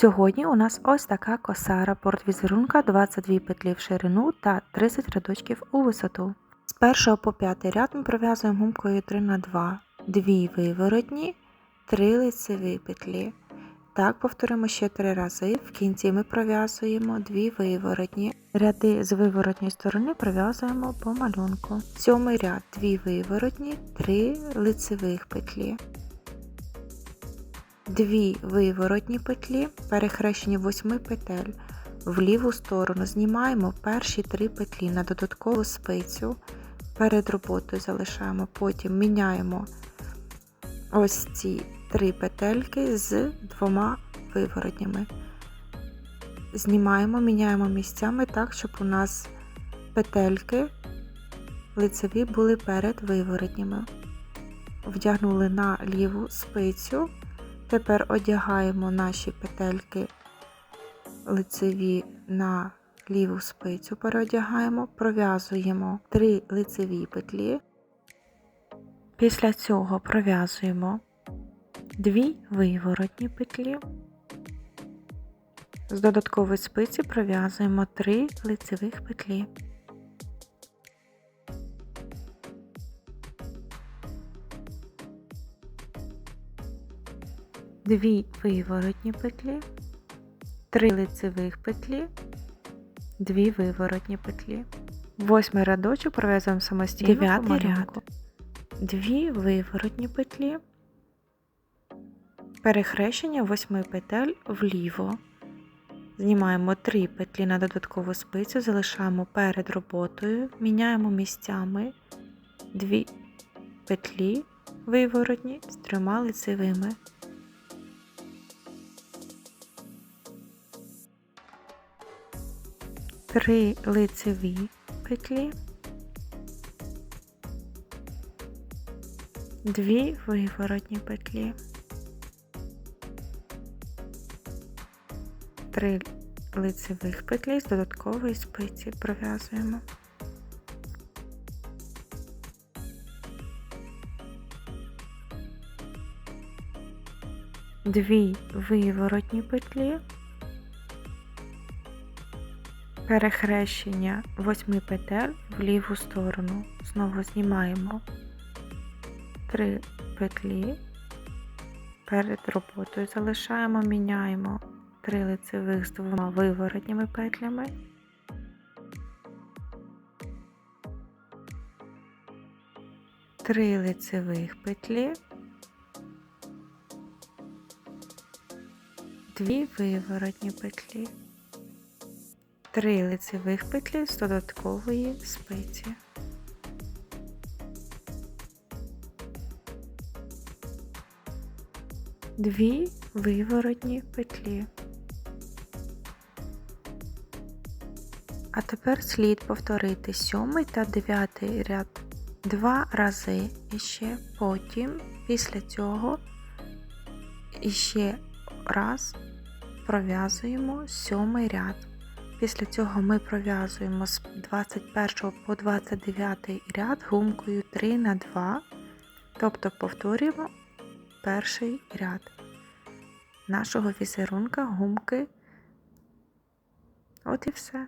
Сьогодні у нас ось така коса рапорт візерунка 22 петлі в ширину та 30 рядочків у висоту. З 1 по 5 ряд ми пров'язуємо гумкою 3 на 2 2 виворотні, 3 лицеві петлі. Так повторимо ще 3 рази. В кінці ми пров'язуємо 2 виворотні. Ряди з виворотньої сторони пров'язуємо по малюнку. Сьомий ряд 2 виворотні, 3 лицевих петлі. Дві виворотні петлі, перехрещені 8 петель. В ліву сторону знімаємо перші три петлі на додаткову спицю. Перед роботою залишаємо, потім міняємо ось ці три петельки з двома виворотнями. Знімаємо, міняємо місцями так, щоб у нас петельки лицеві були перед виворотнями. Вдягнули на ліву спицю. Тепер одягаємо наші петельки лицеві на ліву спицю, переодягаємо, пров'язуємо 3 лицеві петлі. Після цього пров'язуємо 2 виворотні петлі. З додаткової спиці пров'язуємо 3 лицевих петлі. Дві виворотні петлі, три лицевих петлі, дві виворотні петлі. Восьмий рядочок пров'язуємо самостійно. Дев'ятий ряд. Дві виворотні петлі, перехрещення восьми петель вліво. Знімаємо три петлі на додаткову спицю, залишаємо перед роботою, міняємо місцями дві петлі виворотні з трьома лицевими. Три лицеві петлі, дві виворотні петлі, три лицевих петлі з додаткової спиці пров'язуємо. Дві виворотні петлі. Перехрещення восьми петель в ліву сторону. Знову знімаємо три петлі. Перед роботою залишаємо, міняємо три лицевих з двома виворотніми петлями. Три лицевих петлі, дві виворотні петлі. 3 лицевих петлі з додаткової спиці. Дві виворотні петлі. А тепер слід повторити сьомий та дев'ятий ряд два рази і ще потім, після цього іще раз пров'язуємо сьомий ряд. Після цього ми пров'язуємо з 21 по 29 ряд гумкою 3 на 2, тобто повторюємо перший ряд нашого візерунка гумки. От і все.